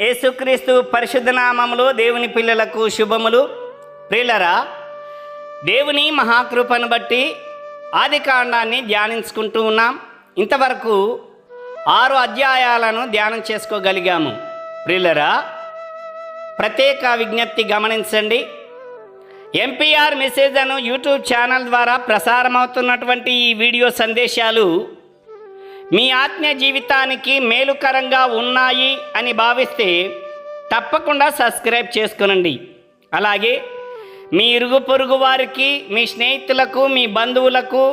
యేసుక్రీస్తు పరిశుద్ధ నామములు దేవుని పిల్లలకు శుభములు. ప్రియులరా దేవుని మహాకృపను బట్టి ఆది కాండాన్ని ధ్యానించుకుంటూ ఉన్నాం. ఇంతవరకు ఆరు అధ్యాయాలను ధ్యానం చేసుకోగలిగాము. ప్రియులరా ప్రత్యేక విజ్ఞప్తి గమనించండి. ఎంపీఆర్ మెసేజ్ అను యూట్యూబ్ ఛానల్ ద్వారా ప్రసారమవుతున్నటువంటి ఈ వీడియో సందేశాలు మీ ఆత్మీయ జీవితానికి మేలుకరంగా ఉన్నాయి అని భావిస్తే తప్పకుండా సబ్స్క్రైబ్ చేసుకునండి. అలాగే మీ ఇరుగు పొరుగు వారికి మీ స్నేహితులకు మీ బంధువులకు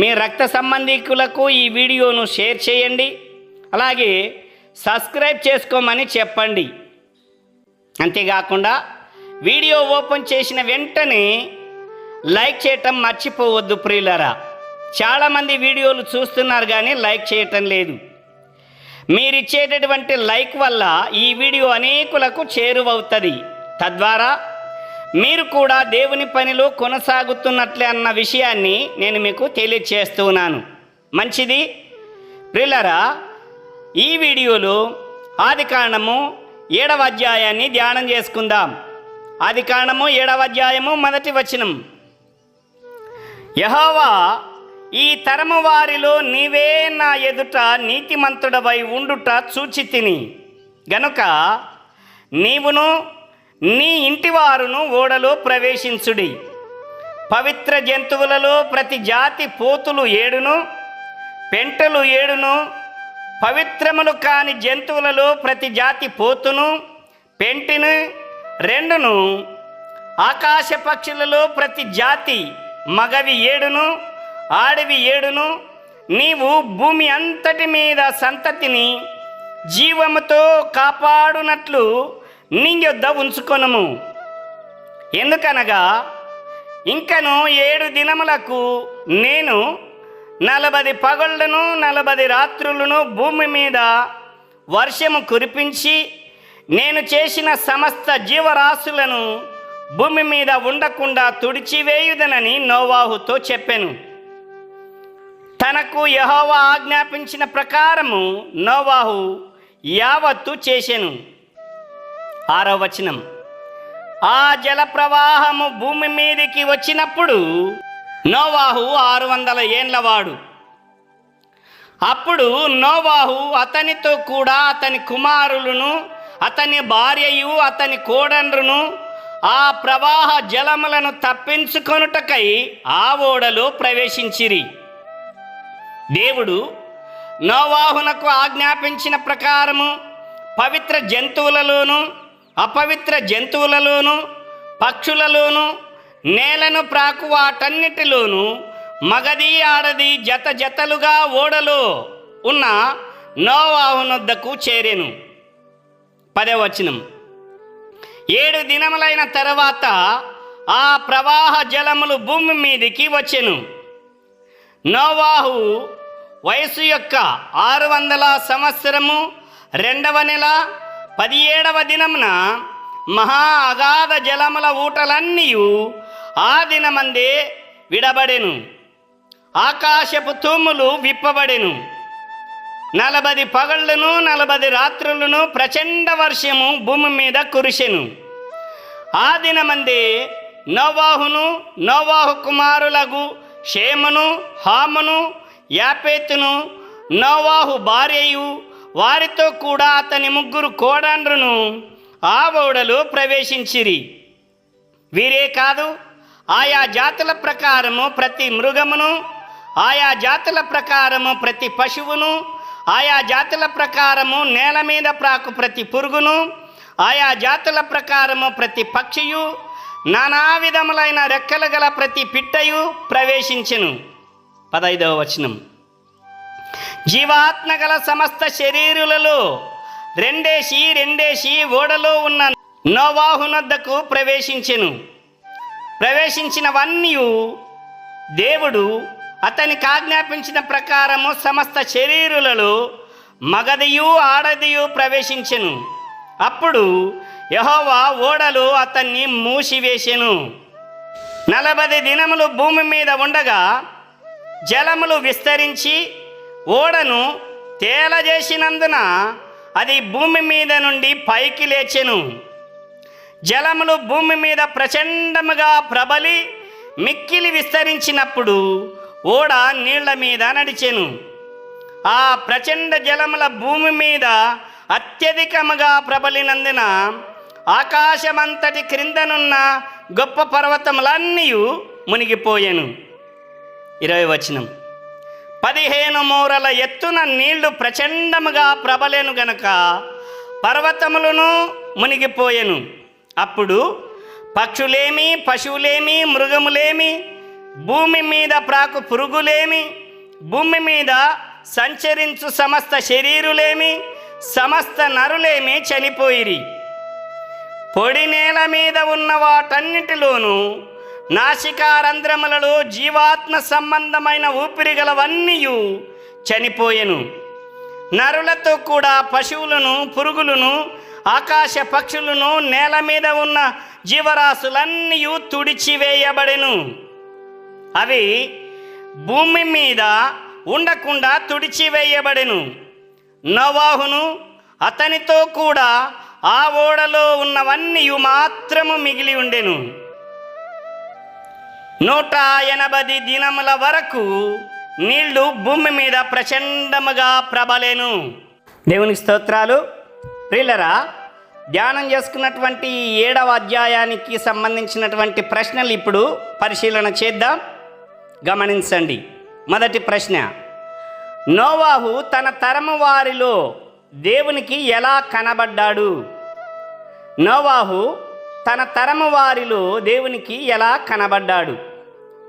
మీ రక్త సంబంధికులకు ఈ వీడియోను షేర్ చేయండి. అలాగే సబ్స్క్రైబ్ చేసుకోమని చెప్పండి. అంతేకాకుండా వీడియో ఓపెన్ చేసిన వెంటనే లైక్ చేయటం మర్చిపోవద్దు ప్రియులరా. చాలామంది వీడియోలు చూస్తున్నారు కానీ లైక్ చేయటం లేదు. మీరిచ్చేటటువంటి లైక్ వల్ల ఈ వీడియో అనేకులకు చేరువవుతుంది. తద్వారా మీరు కూడా దేవుని పనిలో కొనసాగుతున్నట్లే అన్న విషయాన్ని నేను మీకు తెలియచేస్తున్నాను. మంచిది? ప్రిల్లరా ఈ వీడియోలో ఆది కారణము ఏడవ అధ్యాయాన్ని ధ్యానం చేసుకుందాం. ఆది కారణము ఏడవ అధ్యాయము మొదటి వచనం. యహోవా ఈ తరము వారిలో నీవే నా ఎదుట నీతిమంతుడవై ఉండుట చూచి తిని. గనుక నీవును నీ ఇంటివారును ఓడలో ప్రవేశించుడి. పవిత్ర జంతువులలో ప్రతి జాతి పోతులు ఏడును పెంటలు ఏడును పవిత్రములు కాని జంతువులలో ప్రతి జాతి పోతును పెంటిని రెండును ఆకాశ పక్షులలో ప్రతి జాతి మగవి ఏడును ఆడవి ఏడును నీవు భూమి అంతటి మీద సంతతిని జీవముతో కాపాడునట్లు నీ యొద్ద ఉంచుకొనము. ఎందుకనగా ఇంకను ఏడు దినములకు నేను నలభై పగళ్ళను నలభై రాత్రులను భూమి మీద వర్షము కురిపించి నేను చేసిన సమస్త జీవరాశులను భూమి మీద ఉండకుండా తుడిచివేయుదనని నోవాహుతో చెప్పాను. తనకు యహోవ ఆజ్ఞాపించిన ప్రకారము నోవాహు యావత్తు చేసెను. ఆరో వచనం. ఆ జల ప్రవాహము భూమి మీదికి వచ్చినప్పుడు నోవాహు ఆరు వందల ఏండ్లవాడు అప్పుడు నోవాహు అతనితో కూడా అతని కుమారులను అతని భార్యయు అతని కోడండ్రును ఆ ప్రవాహ జలములను తప్పించుకొనుటకై ఆ ఓడలో ప్రవేశించిరి. దేవుడు నోవాహునకు ఆజ్ఞాపించిన ప్రకారము పవిత్ర జంతువులలోను అపవిత్ర జంతువులలోనూ పక్షులలోనూ నేలను ప్రాకు వాటన్నిటిలోనూ మగది ఆడది జత జతలుగా ఓడలో ఉన్న నోవాహునొద్దకు చేరెను. పదవచనం ఏడు దినములైన తర్వాత ఆ ప్రవాహ జలములు భూమి మీదికి వచ్చెను. నోవాహు వయసు యొక్క ఆరు వందల సంవత్సరము రెండవ నెల పదిహేడవ దినమున మహా అగాధ జలముల ఊటలన్నీ ఆ దినమందే విడబడెను. ఆకాశపు తూములు విప్పబడెను. నలభది పగళ్ళను నలభది రాత్రులను ప్రచండ వర్షము భూమి మీద కురిసెను. ఆ దినమందే నోవాహును నోవాహు కుమారులకు షేమను హామును యాపేతును నోవాహు భార్యయు వారితో కూడా అతని ముగ్గురు కోడండ్రును ఆ ఓడలో ప్రవేశించిరి. వీరే కాదు ఆయా జాతుల ప్రకారము ప్రతి మృగమును ఆయా జాతుల ప్రకారము ప్రతి పశువును ఆయా జాతుల ప్రకారము నేల మీద ప్రాకు ప్రతి పురుగును ఆయా జాతుల ప్రకారము ప్రతి పక్షియు నానా విధములైన రెక్కలు గల ప్రతి పిట్టయు ప్రవేశించెను. పదైదవ వచనం. జీవాత్మ గల సమస్త శరీరులలో రెండేసి రెండేసి ఓడలో ఉన్న నోవాహునొద్దకు ప్రవేశించెను. ప్రవేశించినవన్నీ దేవుడు అతనికి ఆజ్ఞాపించిన ప్రకారము సమస్త శరీరులలో మగదియు ఆడదియు ప్రవేశించెను. అప్పుడు యహోవా ఓడలు అతన్ని మూసివేసెను. నలభై దినములు భూమి మీద ఉండగా జలములు విస్తరించి ఓడను తేలజేసినందున అది భూమి మీద నుండి పైకి లేచెను. జలములు భూమి మీద ప్రచండముగా ప్రబలి మిక్కిలి విస్తరించినప్పుడు ఓడ నీళ్ళ మీద నడిచెను. ఆ ప్రచండ జలముల భూమి మీద అత్యధికముగా ప్రబలినందున ఆకాశమంతటి క్రిందనున్న గొప్ప పర్వతములన్నీ మునిగిపోయెను. ఇరవై వచనం పదిహేను మూరల ఎత్తున నీళ్ళు ప్రచండముగా ప్రబలేను గనక పర్వతములను మునిగిపోయెను. అప్పుడు పక్షులేమి పశువులేమి మృగములేమి భూమి మీద ప్రాకు పురుగులేమి భూమి మీద సంచరించు సమస్త శరీరులేమి సమస్త నరులేమి చనిపోయిరి. పొడి నేల మీద ఉన్న వాటన్నిటిలోనూ నాసికారంధ్రములలో జీవాత్మ సంబంధమైన ఊపిరిగలవన్నీయు చనిపోయెను. నరులతో కూడా పశువులను పురుగులను ఆకాశ పక్షులను నేల మీద ఉన్న జీవరాశులన్నీ తుడిచివేయబడెను. అవి భూమి మీద ఉండకుండా తుడిచివేయబడెను. నవాహును అతనితో కూడా ఆ ఓడలో ఉన్నవన్నీ మాత్రము మిగిలి ఉండెను. నూట ఎనభై దినముల వరకు నీళ్ళు భూమి మీద ప్రచండముగా ప్రబలేను. దేవునికి స్తోత్రాలు. ప్రిల్లరా ధ్యానం చేసుకున్నటువంటి ఏడవ అధ్యాయానికి సంబంధించినటువంటి ప్రశ్నలు ఇప్పుడు పరిశీలన చేద్దాం. గమనించండి. మొదటి ప్రశ్న. నోవాహు తన తరము వారిలో దేవునికి ఎలా కనబడ్డాడు? నోవాహు తన తరము వారిలో దేవునికి ఎలా కనబడ్డాడు?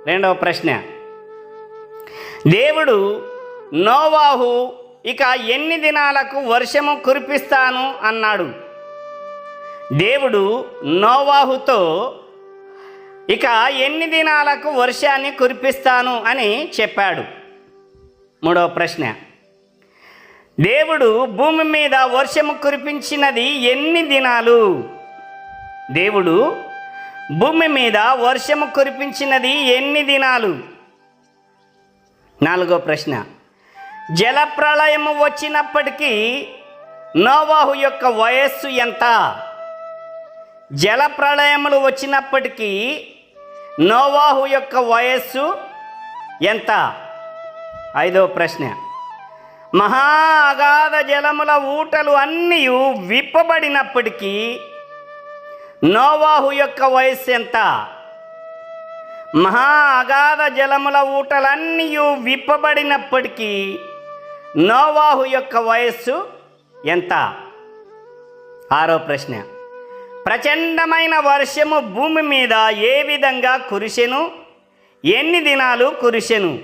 రెండవ ప్రశ్న. దేవుడు నోవాహు ఇక ఎన్ని దినాలకు వర్షము కురిపిస్తాను అన్నాడు. దేవుడు నోవాహుతో ఇక ఎన్ని దినాలకు వర్షాన్ని కురిపిస్తాను అని చెప్పాడు. మూడవ ప్రశ్న. దేవుడు భూమి మీద వర్షము కురిపించినది ఎన్ని దినాలు? దేవుడు భూమి మీద వర్షము కురిపించినది ఎన్ని దినాలు? నాలుగో ప్రశ్న. జలప్రళయము వచ్చినప్పటికీ నోవాహు యొక్క వయస్సు ఎంత? జలప్రళయములు వచ్చినప్పటికీ నోవాహు యొక్క వయస్సు ఎంత? ఐదో ప్రశ్న. మహా అగాధ జలముల ఊటలు అన్నీ విప్పబడినప్పటికీ నోవాహు యొక్క వయస్సు ఎంత? మహా అగాధ జలముల ఊటలన్నీ విప్పబడినప్పటికీ నోవాహు యొక్క వయస్సు ఎంత? ఆరో ప్రశ్న. ప్రచండమైన వర్షము భూమి మీద ఏ విధంగా కురిసెను? ఎన్ని దినాలు కురిసెను?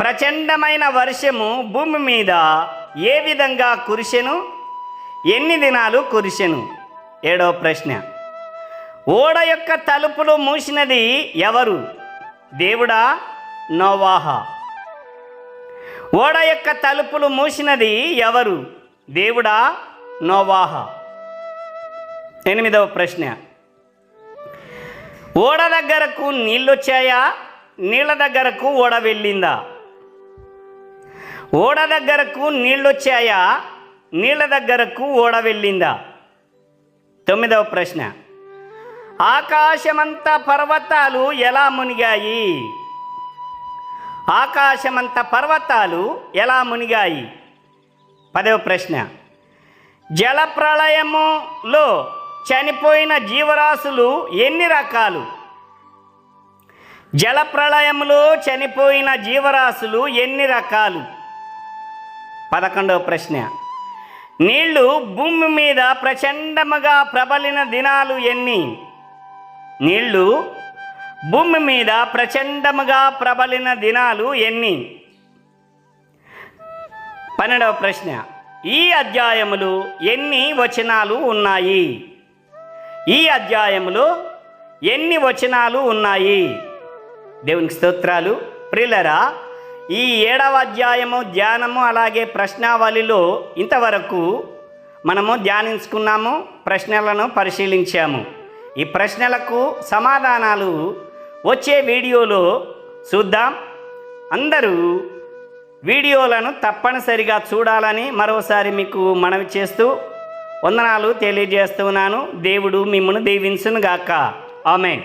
ప్రచండమైన వర్షము భూమి మీద ఏ విధంగా కురిసెను? ఎన్ని దినాలు కురిసెను? ఏడవ ప్రశ్న. ఓడ యొక్క తలుపులు మూసినది ఎవరు? దేవుడా నోవాహా. ఓడ యొక్క తలుపులు మూసినది ఎవరు? దేవుడా నోవాహా. ఎనిమిదవ ప్రశ్న. ఓడ దగ్గరకు నీళ్ళొచ్చాయా? నీళ్ళ దగ్గరకు ఓడ వెళ్ళిందా? ఓడ దగ్గరకు నీళ్ళొచ్చాయా? నీళ్ళ దగ్గరకు ఓడ వెళ్ళిందా? తొమ్మిదవ ప్రశ్న. ఆకాశమంత పర్వతాలు ఎలా మునిగాయి? ఆకాశమంత పర్వతాలు ఎలా మునిగాయి? పదవ ప్రశ్న. జలప్రళయములో చనిపోయిన జీవరాశులు ఎన్ని రకాలు? జలప్రళయములో చనిపోయిన జీవరాశులు ఎన్ని రకాలు? పదకొండవ ప్రశ్న. నీళ్ళు భూమి మీద ప్రచండముగా ప్రబలిన దినాలు ఎన్ని? నీళ్ళు భూమి మీద ప్రచండముగా ప్రబలిన దినాలు ఎన్ని? పన్నెండవ ప్రశ్న. ఈ అధ్యాయములు ఎన్ని వచనాలు ఉన్నాయి? ఈ అధ్యాయములో ఎన్ని వచనాలు ఉన్నాయి? దేవునికి స్తోత్రాలు. ప్రిలరా ఈ ఏడవ అధ్యాయము ధ్యానము అలాగే ప్రశ్నావళిలో ఇంతవరకు మనము ధ్యానించుకున్నాము ప్రశ్నలను పరిశీలించాము. ఈ ప్రశ్నలకు సమాధానాలు వచ్చే వీడియోలో చూద్దాం. అందరూ వీడియోలను తప్పనిసరిగా చూడాలని మరోసారి మీకు మనవి చేస్తూ వందనాలు తెలియజేస్తున్నాను. దేవుడు మిమ్మల్ని దీవించునుగాక. ఆమెన్.